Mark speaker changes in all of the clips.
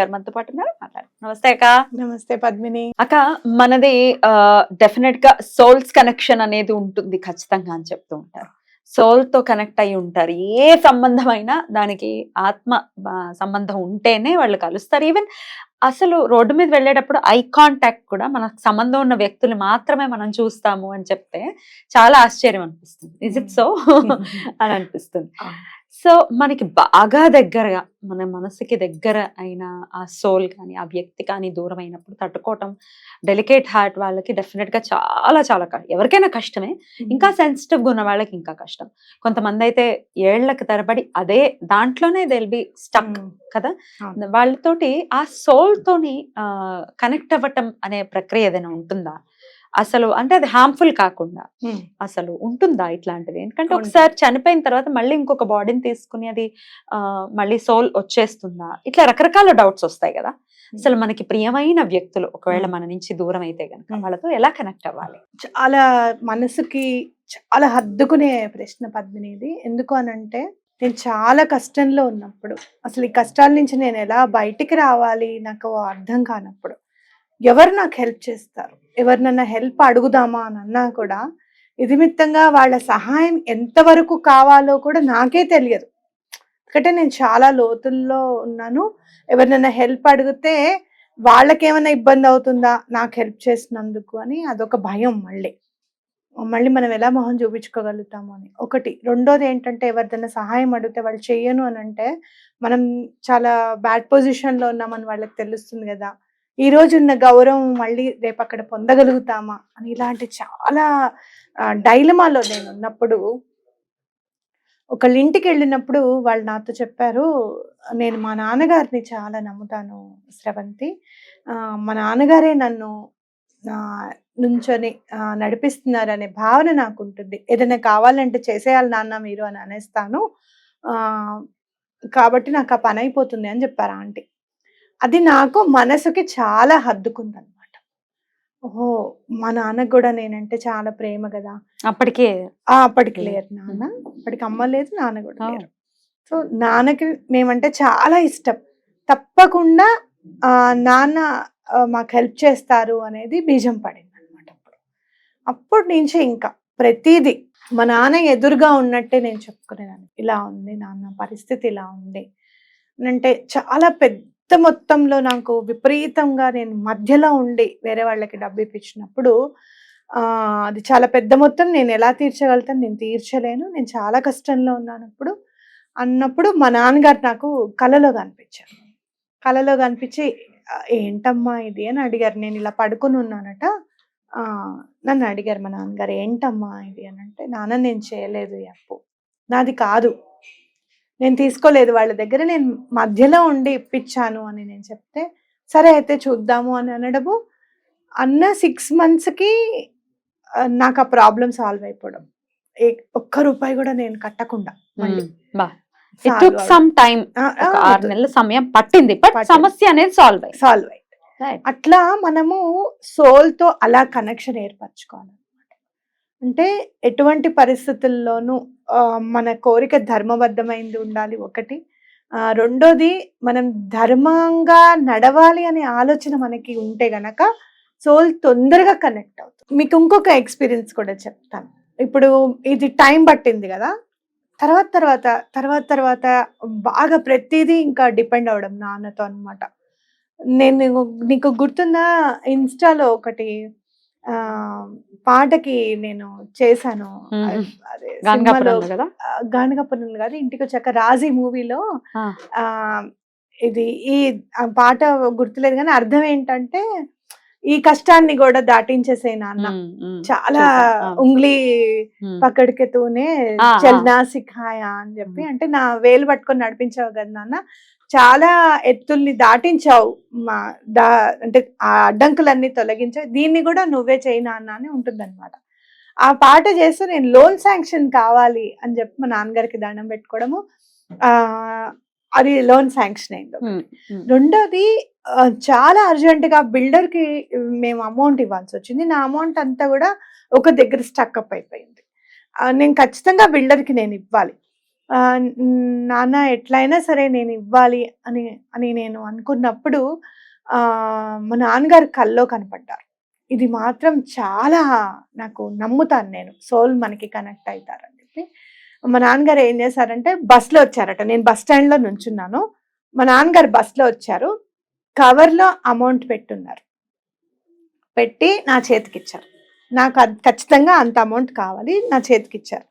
Speaker 1: గారు మనతో పాటు ఉన్నారు. మాట్లాడు నమస్తే అక్క.
Speaker 2: నమస్తే పద్మిని.
Speaker 1: అక్క మనది డెఫినెట్గా సోల్స్ కనెక్షన్ అనేది ఉంటుంది ఖచ్చితంగా అని చెప్తూ ఉంటారు. సోల్తో కనెక్ట్ అయి ఉంటారు. ఏ సంబంధమైనా దానికి ఆత్మ సంబంధం ఉంటేనే వాళ్ళు కలుస్తారు. ఈవెన్ అసలు రోడ్డు మీద వెళ్ళేటప్పుడు ఐ కాంటాక్ట్ కూడా మనకు సంబంధం ఉన్న వ్యక్తులు మాత్రమే మనం చూస్తాము అని చెప్తే చాలా ఆశ్చర్యం అనిపిస్తుంది. ఇజ్ ఇట్ సో అని అనిపిస్తుంది. సో మనకి బాగా దగ్గరగా మన మనసుకి దగ్గర అయిన ఆ సోల్ కానీ ఆ వ్యక్తి కానీ దూరం అయినప్పుడు తట్టుకోవటం డెలికేట్ హార్ట్ వాళ్ళకి డెఫినెట్గా చాలా చాలా ఎవరికైనా కష్టమే. ఇంకా సెన్సిటివ్గా ఉన్న వాళ్ళకి ఇంకా కష్టం. కొంతమంది అయితే ఏళ్ళకు తరబడి అదే దాంట్లోనే దెల్ బి స్టక్ కదా. వాళ్ళతోటి ఆ సోల్ తోని కనెక్ట్ అవ్వటం అనే ప్రక్రియ ఏదైనా ఉంటుందా? అసలు అంటే అది హార్మ్ఫుల్ కాకుండా
Speaker 2: ఉమ్,
Speaker 1: అసలు ఉంటుందా ఇట్లాంటిది? ఎందుకంటే. ఒకసారి చనిపోయిన తర్వాత మళ్ళీ ఇంకొక బాడీని తీసుకుని అది మళ్ళీ సోల్ వచ్చేస్తుందా? ఇట్లా రకరకాల డౌట్స్ వస్తాయి కదా. అసలు మనకి ప్రియమైన వ్యక్తులు ఒకవేళ
Speaker 2: Hmm.
Speaker 1: మన నుంచి దూరం అయితే కనుక
Speaker 2: Hmm.
Speaker 1: వాళ్ళతో ఎలా కనెక్ట్ అవ్వాలి?
Speaker 2: చాలా మనసుకి చాలా హద్దుకునే ప్రశ్న పద్మిని ఇది. ఎందుకు అనంటే నేను చాలా కష్టంలో ఉన్నప్పుడు అసలు ఈ కష్టాల నుంచి నేను ఎలా బయటికి రావాలి నాకు అర్థం కానప్పుడు ఎవరు నాకు హెల్ప్ చేస్తారు? ఎవరినన్నా హెల్ప్ అడుగుదామా అని అన్నా కూడా ఇదిమిత్తంగా వాళ్ళ సహాయం ఎంతవరకు కావాలో కూడా నాకే తెలియదు. ఎందుకంటే నేను చాలా లోతుల్లో ఉన్నాను. ఎవరినైనా హెల్ప్ అడిగితే వాళ్ళకేమైనా ఇబ్బంది అవుతుందా? నాకు హెల్ప్ చేసినందుకు అని అదొక భయం మళ్ళీ. మళ్ళీ మనం ఎలా మొహం చూపించుకోగలుగుతాము అని. ఒకటి. రెండోది ఏంటంటే ఎవరిదైనా సహాయం అడిగితే వాళ్ళు చెయ్యను అని అంటే మనం చాలా బ్యాడ్ పొజిషన్లో ఉన్నామని వాళ్ళకి తెలుస్తుంది కదా. ఈ రోజున్న గౌరవం మళ్ళీ రేపు అక్కడ పొందగలుగుతామా అని ఇలాంటి చాలా డైలమాలో నేను ఉన్నప్పుడు ఒకళ్ళ ఇంటికి వెళ్ళినప్పుడు వాళ్ళు నాతో చెప్పారు నేను మా నాన్నగారిని చాలా నమ్ముతాను స్రవంతి. మా నాన్నగారే నన్ను నుంచొని నడిపిస్తున్నారు అనే భావన నాకు ఉంటుంది ఏదైనా కావాలంటే చేసేయాలి నాన్న మీరు అని అనేస్తాను. కాబట్టి నాకు ఆ పని అయిపోతుంది అని చెప్పారు ఆంటీ. అది నాకు మనసుకి చాలా హద్దుకుందనమాట. ఓహో! మా నాన్నకు కూడా నేనంటే చాలా ప్రేమ కదా.
Speaker 1: అప్పటికే
Speaker 2: ఆ, అప్పటికి. లేరు నాన్న. అప్పటికి అమ్మ లేదు నాన్న కూడా. లేరు. సో నాన్నకి మేమంటే చాలా ఇష్టం. తప్పకుండా ఆ, నాన్న మాకు హెల్ప్ చేస్తారు అనేది బీజం పడింది అనమాట అప్పుడు. అప్పటి నుంచి ఇంకా ప్రతిదీ మా నాన్న ఎదురుగా ఉన్నట్టే నేను చెప్పుకునేదాన్ని. ఇలా ఉంది నాన్న పరిస్థితి ఇలా ఉంది. అంటే చాలా పెద్ద మొత్తంలో నాకు విపరీతంగా నేను మధ్యలో ఉండి వేరే వాళ్ళకి డబ్బు ఇప్పించినప్పుడు ఆ, అది చాలా పెద్ద మొత్తం నేను ఎలా తీర్చగలుగుతాను నేను తీర్చలేను. నేను చాలా కష్టంలో ఉన్నాను ఇప్పుడు. అన్నప్పుడు మా నాన్నగారు నాకు కలలో కనిపించారు. కలలో కనిపించి ఏంటమ్మా ఇది? అని అడిగారు. నేను ఇలా పడుకుని ఉన్నానట. నన్ను అడిగారు మా నాన్నగారు ఏంటమ్మా ఇది? అని అంటే నాన్న నేను చేయలేదు ఈ అప్పు. నాది కాదు. నేను తీసుకోలేదు వాళ్ళ దగ్గర నేను మధ్యలో ఉండి ఇప్పించాను అని నేను చెప్తే సరే అయితే చూద్దాము అని అనడము అన్న సిక్స్ మంత్స్కి నాకు ఆ ప్రాబ్లం సాల్వ్ అయిపోవడం. ఏ- ఒక్క రూపాయి కూడా నేను కట్టకుండా మళ్ళీ.
Speaker 1: సమ్ టైం ఆరు నెలల సమయం పట్టింది బట్. సమస్య అనేది సాల్వ్ అయింది.
Speaker 2: Solve
Speaker 1: Right.
Speaker 2: అట్లా మనము soul తో అలా కనెక్షన్ ఏర్పరచుకోవాలి అంటే ఎటువంటి పరిస్థితుల్లోనూ మన కోరిక ధర్మబద్ధమైంది ఉండాలి ఒకటి. ఆ, రెండోది మనం ధర్మంగా నడవాలి అనే ఆలోచన మనకి ఉంటే గనక సోల్ తొందరగా కనెక్ట్ అవుతుంది. మీకు ఇంకొక ఎక్స్పీరియన్స్ కూడా చెప్తాను. ఇప్పుడు ఇది టైం పట్టింది కదా తర్వాత తర్వాత తర్వాత తర్వాత బాగా ప్రతిదీ ఇంకా డిపెండ్ అవడం నాన్నతో అన్నమాట. నేను నీకు- గుర్తుందా ఇన్స్టాలో ఒకటి ఆ, పాటకి నేను చేశాను. అది-
Speaker 1: కదా?
Speaker 2: ఆ, గానగపనులు కాదు ఇంటికి వచ్చాక రాజీ మూవీలో ఇది ఈ పాట గుర్తులేదు కానీ అర్థం ఏంటంటే ఈ కష్టాన్ని కూడా దాటించేసే నాన్న. చాలా. ఉంగ్లీ
Speaker 1: ఉమ్,
Speaker 2: పక్కడికి తూనే
Speaker 1: ఆ, ఆ.
Speaker 2: చల్నా సిఖాయా అని చెప్పి అంటే నా వేలు పట్టుకొని నడిపించావు కదా నాన్న. చాలా ఎత్తుల్ని దాటించావు మా దా అంటే ఆ అడ్డంకులన్నీ తొలగించావు. దీన్ని కూడా నువ్వే చేయి నాన్న అని ఉంటుంది ఆ పాట చేస్తే నేను లోన్ శాంక్షన్ కావాలి అని చెప్పి మా నాన్నగారికి దండం పెట్టుకోవడము ఆ అది లోన్ శాంక్షన్ అయింది రెండోది చాలా అర్జెంట్గా బిల్డర్కి మేము అమౌంట్ ఇవ్వాల్సి వచ్చింది. నా అమౌంట్ అంతా కూడా ఒక దగ్గర స్టక్ అప్ అయిపోయింది. నేను ఖచ్చితంగా బిల్డర్కి నేను ఇవ్వాలి. నాన్న ఎట్లయినా సరే నేను ఇవ్వాలి అని అని నేను అనుకున్నప్పుడు ఆ, మా నాన్నగారు కల్లో కనపడ్డారు. ఇది మాత్రం చాలా నాకు నమ్ముతాను నేను. సోల్ మనకి కనెక్ట్ అవుతారని చెప్పి. మా నాన్నగారు ఏం చేశారంటే బస్సులో వచ్చారట. నేను బస్ స్టాండ్లో నుంచున్నాను. మా నాన్నగారు బస్సులో వచ్చారు. కవర్లో అమౌంట్ పెట్టున్నారు. పెట్టి నా చేతికి ఇచ్చారు నాకు అది ఖచ్చితంగా అంత అమౌంట్ కావాలి. నా చేతికి ఇచ్చారు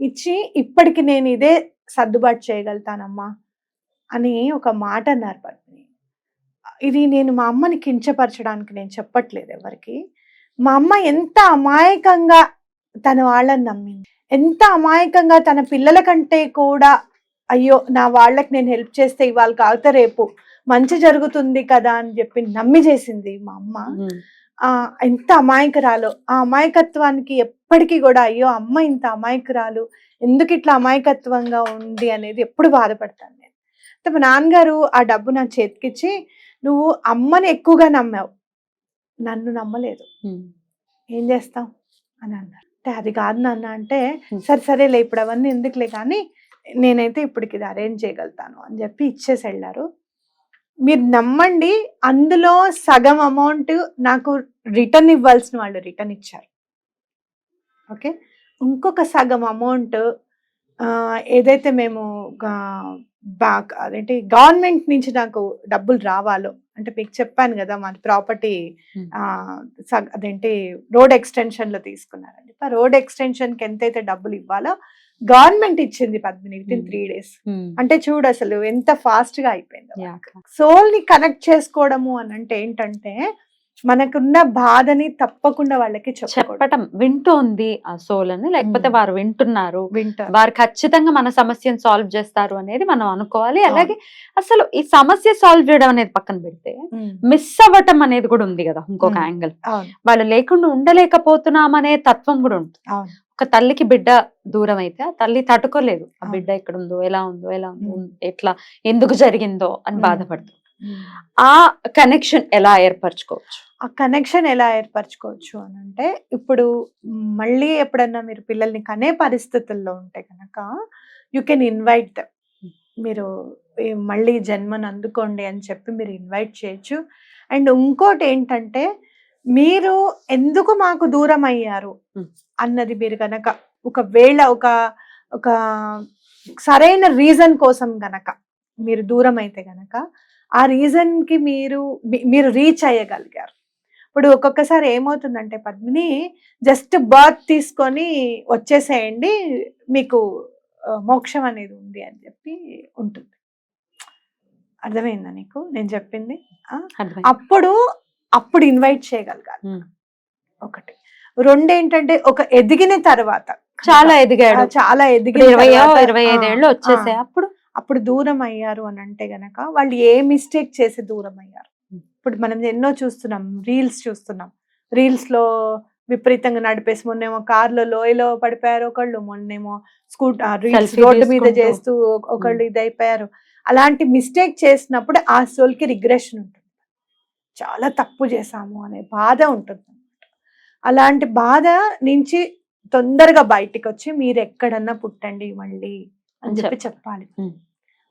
Speaker 2: ఇచ్చి ఇప్పటికి నేను ఇదే సర్దుబాటు చేయగలుగుతానమ్మా అని ఒక మాట అన్నారు ఇది నేను మా అమ్మని కించపరచడానికి నేను చెప్పట్లేదు ఎవరికి. మా అమ్మ ఎంత అమాయకంగా తన వాళ్ళని నమ్మింది. ఎంత అమాయకంగా తన పిల్లల కంటే కూడా అయ్యో నా వాళ్ళకి నేను హెల్ప్ చేస్తే ఇవాళ కాకపోతే రేపు మంచి జరుగుతుంది కదా అని చెప్పి నమ్మి చేసింది మా అమ్మ. ఆ ఎంత అమాయకురాలు. ఆ అమాయకత్వానికి ఎప్పటికీ కూడా అయ్యో అమ్మ ఇంత అమాయకురాలు ఎందుకు ఇట్లా అమాయకత్వంగా ఉంది అనేది ఎప్పుడు బాధపడతాను నేను. మా నాన్నగారు ఆ డబ్బు నా చేతికిచ్చి నువ్వు అమ్మని ఎక్కువగా నమ్మావు. నన్ను నమ్మలేదు. ఏం చేస్తాం? అని అన్నారు. అంటే అది కాదు నాన్న అంటే. సరే సరేలే ఇప్పుడు అవన్నీ ఎందుకులే కానీ నేనైతే ఇప్పటికి ఇది అరేంజ్ చేయగలుగుతాను అని చెప్పి ఇచ్చేసి వెళ్ళారు. మీరు నమ్మండి అందులో సగం అమౌంట్ నాకు రిటర్న్ ఇవ్వాల్సిన వాళ్ళు రిటర్న్ ఇచ్చారు. ఓకే? ఇంకొక సగం అమౌంట్ ఏదైతే మేము బ్యాక్ అదేంటి గవర్నమెంట్ నుంచి నాకు డబ్బులు రావాలో అంటే మీకు చెప్పాను కదా మాది ప్రాపర్టీ. అదేంటి రోడ్ ఎక్స్టెన్షన్లో తీసుకున్నారండి ఆ రోడ్ ఎక్స్టెన్షన్కి ఎంతైతే డబ్బులు ఇవ్వాలో గవర్నమెంట్ ఇచ్చింది Padmini within. Three days అంటే చూడు అసలు ఎంత ఫాస్ట్గా అయిపోయింది. సోల్ని కనెక్ట్ చేసుకోవడము అని అంటే ఏంటంటే మనకున్న బాధని తప్పకుండా వాళ్ళకి
Speaker 1: చెప్పటం వింటోంది ఆ సోల్ అని లేకపోతే. వారు వింటున్నారు వారు ఖచ్చితంగా మన సమస్యను సాల్వ్ చేస్తారు అనేది మనం అనుకోవాలి. అలాగే అసలు ఈ సమస్య సాల్వ్ చేయడం అనేది పక్కన పెడితే మిస్ అవ్వటం అనేది కూడా ఉంది కదా ఇంకొక. యాంగిల్ వాళ్ళు లేకుండా ఉండలేకపోతున్నామనే తత్వం కూడా ఉంటుంది ఒక తల్లికి బిడ్డ దూరం అయితే ఆ తల్లి తట్టుకోలేదు ఆ. బిడ్డ ఎక్కడ ఉందో ఎలా ఉందో ఎలా ఉందో. ఎట్లా ఎందుకు జరిగిందో అని. బాధపడుతుంది. ఆ కనెక్షన్ ఎలా ఏర్పరచుకోవచ్చు?
Speaker 2: ఆ కనెక్షన్ ఎలా ఏర్పరచుకోవచ్చు అని అంటే ఇప్పుడు మళ్ళీ ఎప్పుడన్నా మీరు పిల్లల్ని కనే పరిస్థితుల్లో ఉంటే కనుక యూ కెన్ ఇన్వైట్ దమ్ మీరు మళ్ళీ జన్మను అందుకోండి అని చెప్పి మీరు ఇన్వైట్ చేయొచ్చు. అండ్ ఇంకోటి ఏంటంటే మీరు ఎందుకు మాకు దూరం అయ్యారు. అన్నది మీరు కనుక ఒకవేళ ఒక ఒక సరైన రీజన్ కోసం గనక మీరు దూరం అయితే గనక ఆ రీజన్కి మీరు మీరు రీచ్ అయ్యగలిగారు. ఇప్పుడు ఒక్కొక్కసారి ఏమవుతుందంటే పద్మిని జస్ట్ బర్త్ తీసుకొని వచ్చేసేయండి మీకు మోక్షం అనేది ఉంది అని చెప్పి ఉంటుంది. అర్థమైందా నీకు? నేను చెప్పింది. అప్పుడు అప్పుడు ఇన్వైట్ చేయగలగాలి. ఒకటి. రెండు ఏంటంటే ఒక ఎదిగిన తర్వాత.
Speaker 1: చాలా ఎదిగాడు.
Speaker 2: చాలా ఎదిగిన
Speaker 1: ఇరవై ఇరవై ఐదేళ్ళు వచ్చేసే
Speaker 2: ఆ,
Speaker 1: అప్పుడు
Speaker 2: అప్పుడు దూరం అయ్యారు అని అంటే గనక వాళ్ళు ఏ మిస్టేక్ చేసి దూరం అయ్యారు. ఇప్పుడు మనం ఎన్నో చూస్తున్నాం రీల్స్ చూస్తున్నాం. రీల్స్లో విపరీతంగా నడిపేసి మొన్నేమో కార్లో లోయలో పడిపోయారు ఒకళ్ళు మొన్నేమో స్కూట్ రీల్స్ రోడ్డు మీద. చేస్తూ ఒకళ్ళు ఇది అయిపోయారు అలాంటి మిస్టేక్ చేసినప్పుడు ఆ సోల్కి రిగ్రెషన్ ఉంటుంది. చాలా తప్పు చేశాము అనే బాధ ఉంటుంది అలాంటి బాధ నుంచి తొందరగా బయటికి వచ్చి మీరు ఎక్కడన్నా పుట్టండి మళ్ళీ. అని చెప్పి
Speaker 1: చెప్పాలి.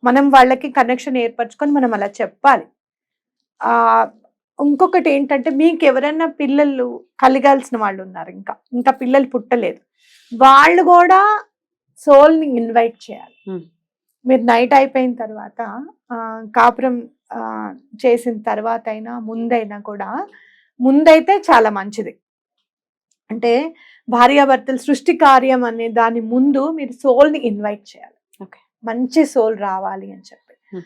Speaker 2: మనం వాళ్ళకి కనెక్షన్ ఏర్పరచుకొని మనం అలా చెప్పాలి ఆ ఇంకొకటి ఏంటంటే మీకు ఎవరైనా పిల్లలు కలగాల్సిన వాళ్ళు ఉన్నారు ఇంకా ఇంకా పిల్లలు పుట్టలేదు వాళ్ళు కూడా సోల్ని ఇన్వైట్ చేయాలి. మీరు నైట్ అయిపోయిన తర్వాత కాపురం చేసిన తర్వాత అయినా ముందైనా కూడా ముందైతే చాలా మంచిది అంటే భార్యాభర్తలు సృష్టి కార్యం అనే దాని ముందు మీరు soul ని ఇన్వైట్ చేయాలి. మంచి సోల్ రావాలి అని చెప్పి
Speaker 1: Hmm.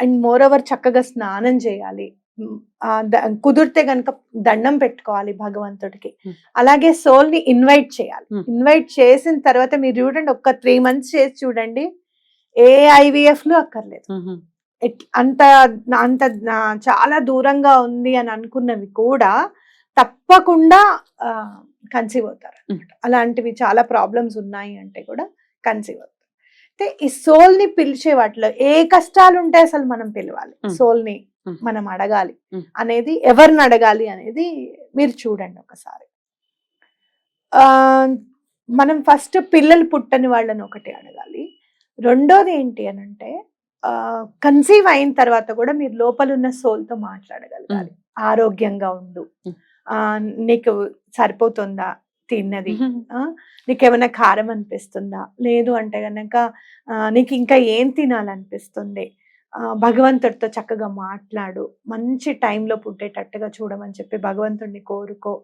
Speaker 2: అండ్ మోర్ ఓవర్ చక్కగా స్నానం చేయాలి కుదిరితే గనుక దండం పెట్టుకోవాలి భగవంతుడికి
Speaker 1: Hmm.
Speaker 2: అలాగే సోల్ని ఇన్వైట్ చేయాలి
Speaker 1: Hmm.
Speaker 2: ఇన్వైట్ చేసిన తర్వాత మీరు చూడండి ఒక్క త్రీ మంత్స్ చేసి చూడండి ఏ ఐవీఎఫ్లు అక్కర్లేదు అంత అంత చాలా దూరంగా ఉంది అని అనుకున్నవి కూడా తప్పకుండా కన్సీవ్ అవుతారు. అలాంటివి చాలా ప్రాబ్లమ్స్ ఉన్నాయి అంటే కూడా కన్సీవ్ అవుతారు అయితే ఈ సోల్ని పిలిచే వాటిలో ఏ కష్టాలు ఉంటే అసలు మనం పిలవాలి.
Speaker 1: సోల్ని.
Speaker 2: మనం అడగాలి. అనేది ఎవరిని అడగాలి అనేది మీరు చూడండి ఒకసారి ఆ, మనం ఫస్ట్ పిల్లలు పుట్టని వాళ్ళని ఒకటి అడగాలి రెండోది ఏంటి అని అంటే కన్సీవ్ అయిన తర్వాత కూడా మీరు లోపల ఉన్న soul తో మాట్లాడగలగాలి ఆరోగ్యంగా ఉండు. ఆ, నీకు సరిపోతుందా తిన్నది. ఆ, నీకేమైనా కారం అనిపిస్తుందా? లేదు అంటే గనక నీకు ఇంకా ఏం తినాలనిపిస్తుంది? ఆ, భగవంతుడితో చక్కగా మాట్లాడు. మంచి టైంలో పుట్టేటట్టుగా చూడమని చెప్పి భగవంతుడిని కోరుకో.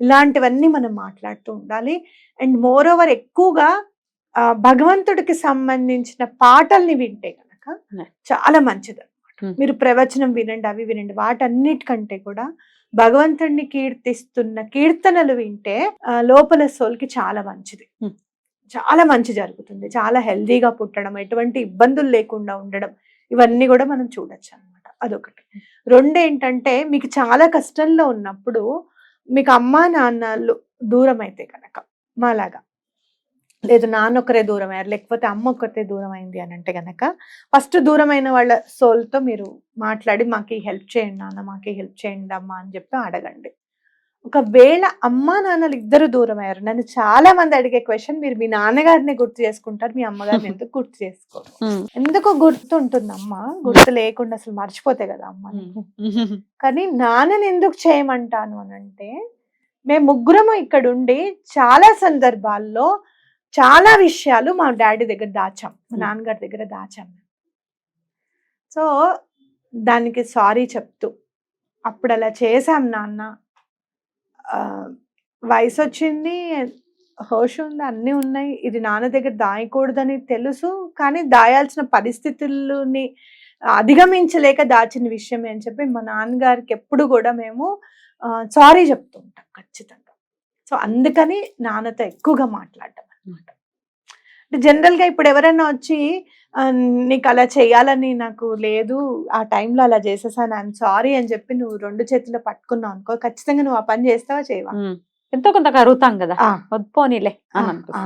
Speaker 2: ఇలాంటివన్నీ మనం మాట్లాడుతూ ఉండాలి. అండ్ మోర్ ఓవర్ ఎక్కువగా భగవంతుడికి సంబంధించిన పాటల్ని వింటే కనుక. చాలా మంచిది అనమాట. మీరు ప్రవచనం వినండి అవి వినండి. వాటన్నిటికంటే కూడా భగవంతుడిని కీర్తిస్తున్న కీర్తనలు వింటే లోపల సోల్కి చాలా మంచిది. చాలా మంచి జరుగుతుంది. చాలా హెల్దీగా పుట్టడం ఎటువంటి ఇబ్బందులు లేకుండా ఉండడం ఇవన్నీ కూడా మనం చూడొచ్చు అనమాట అదొకటి. రెండు ఏంటంటే మీకు చాలా కష్టంలో ఉన్నప్పుడు మీకు అమ్మా నాన్నలు దూరం అయితే కనుక మాలాగా. లేదు నాన్న ఒకరే దూరం అయ్యారు లేకపోతే అమ్మ ఒక్కతే దూరం అయింది అని అంటే కనుక ఫస్ట్ దూరమైన వాళ్ళ సోల్తో మీరు మాట్లాడి మాకు హెల్ప్ చేయండి నాన్న మాకు హెల్ప్ చేయండి అమ్మా అని చెప్పి అడగండి. ఒకవేళ అమ్మా నాన్నలు ఇద్దరు దూరం అయ్యారు నన్ను చాలా మంది అడిగే క్వశ్చన్ మీరు మీ నాన్నగారిని గుర్తు చేసుకుంటారు మీ అమ్మగారిని ఎందుకు గుర్తు చేసుకోరు? ఎందుకో గుర్తు ఉంటుంది అమ్మ గుర్తు లేకుండా అసలు మర్చిపోతే కదా అమ్మ కానీ నాన్నని ఎందుకు చేయమంటాను అని అంటే మేము ముగ్గురము ఇక్కడ ఉండి చాలా సందర్భాల్లో చాలా విషయాలు మా డాడీ దగ్గర దాచాం మా. నాన్నగారి దగ్గర దాచాం. సో దానికి సారీ చెప్తూ అప్పుడు అలా చేశాం నాన్న. వయసు వచ్చింది హోష్ ఉంది అన్నీ ఉన్నాయి. ఇది నాన్న దగ్గర దాయకూడదని తెలుసు కానీ దాయాల్సిన పరిస్థితుల్ని అధిగమించలేక దాచిన విషయమే అని చెప్పి మా నాన్నగారికి ఎప్పుడు కూడా మేము సారీ చెప్తూ ఉంటాం ఖచ్చితంగా. సో అందుకని నాన్నతో ఎక్కువగా మాట్లాడటం. అనమాట అంటే జనరల్గా ఇప్పుడు ఎవరైనా వచ్చి నీకు అలా చేయాలని నాకు లేదు ఆ టైంలో అలా చేసేసాను ఐఎమ్ సారీ అని చెప్పి నువ్వు రెండు చేతులు పట్టుకున్నావు అనుకో ఖచ్చితంగా నువ్వు ఆ పని చేస్తావా చేయవా?
Speaker 1: ఎంతో కొంత కరుగుతాం కదా. వద్దుపోనీలే
Speaker 2: ఆ.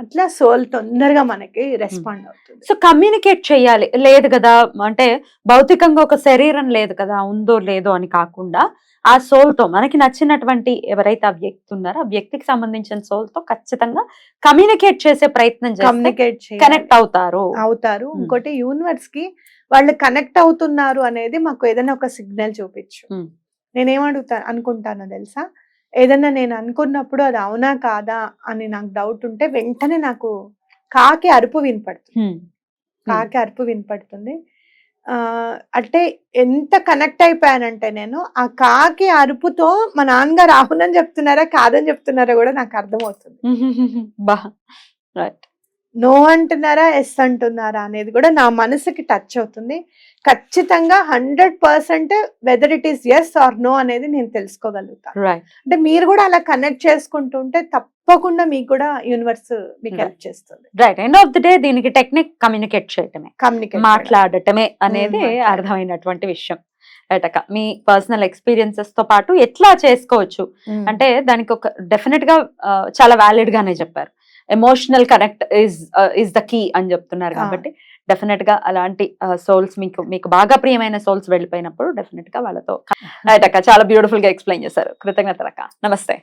Speaker 2: అట్లా సోల్ తొందరగా మనకి రెస్పాండ్ అవుతుంది.
Speaker 1: సో కమ్యూనికేట్ చేయాలి. లేదు కదా అంటే భౌతికంగా ఒక శరీరం లేదు కదా ఉందో లేదో అని కాకుండా ఆ సోల్తో మనకి నచ్చినటువంటి ఎవరైతే ఆ వ్యక్తి ఉన్నారో ఆ వ్యక్తికి సంబంధించిన సోల్తో ఖచ్చితంగా కమ్యూనికేట్ చేసే ప్రయత్నం
Speaker 2: కమ్యూనికేట్
Speaker 1: కనెక్ట్ అవుతారు.
Speaker 2: అవుతారు. ఇంకోటి యూనివర్స్కి వాళ్ళు కనెక్ట్ అవుతున్నారు అనేది మాకు ఏదైనా ఒక సిగ్నల్ చూపించు. నేనేమడుగుతా అనుకుంటానో తెలుసా? ఏదన్నా నేను అనుకున్నప్పుడు అది అవునా కాదా అని నాకు డౌట్ ఉంటే వెంటనే నాకు కాకి అరుపు వినపడుతుంది. కాకి అరుపు వినపడుతుంది. ఆ అంటే ఎంత కనెక్ట్ అయిపోయానంటే నేను ఆ కాకి అరుపుతో మా నాన్నగారు అవునని చెప్తున్నారా కాదని చెప్తున్నారా కూడా నాకు అర్థమవుతుంది.
Speaker 1: బా రైట్
Speaker 2: నో అంటున్నారా ఎస్ అంటున్నారా అనేది కూడా నా మనసుకి టచ్ అవుతుంది. ఖచ్చితంగా hundred percent whether it is yes or no అనేది నేను తెలుసుకోగలుగుతాను అంటే మీరు కూడా అలా కనెక్ట్ చేసుకుంటుంటే తప్పకుండా మీకు కూడా యూనివర్స్ మీకు. హెల్ప్ చేస్తుంది.
Speaker 1: Right end of the day దీనికి టెక్నిక్ కమ్యూనికేట్ చేయటమే.
Speaker 2: కమ్యూనికేట్
Speaker 1: మాట్లాడటమే అనేది. అర్థమైనటువంటి విషయం. అక్క మీ పర్సనల్ ఎక్స్పీరియన్సెస్తో పాటు ఎట్లా చేసుకోవచ్చు? అంటే దానికి ఒక డెఫినెట్గా చాలా వ్యాలిడ్ గానే చెప్పారు. Emotional connect is is the key అని చెప్తున్నారు. కాబట్టి డెఫినెట్గా అలాంటి సోల్స్ మీకు మీకు బాగా ప్రియమైన సోల్స్ వెళ్ళిపోయినప్పుడు డెఫినెట్గా వాళ్ళతో రైట్ అక్క చాలా బ్యూటిఫుల్గా ఎక్స్ప్లెయిన్ చేశారు. కృతజ్ఞతలు అక్క నమస్తే.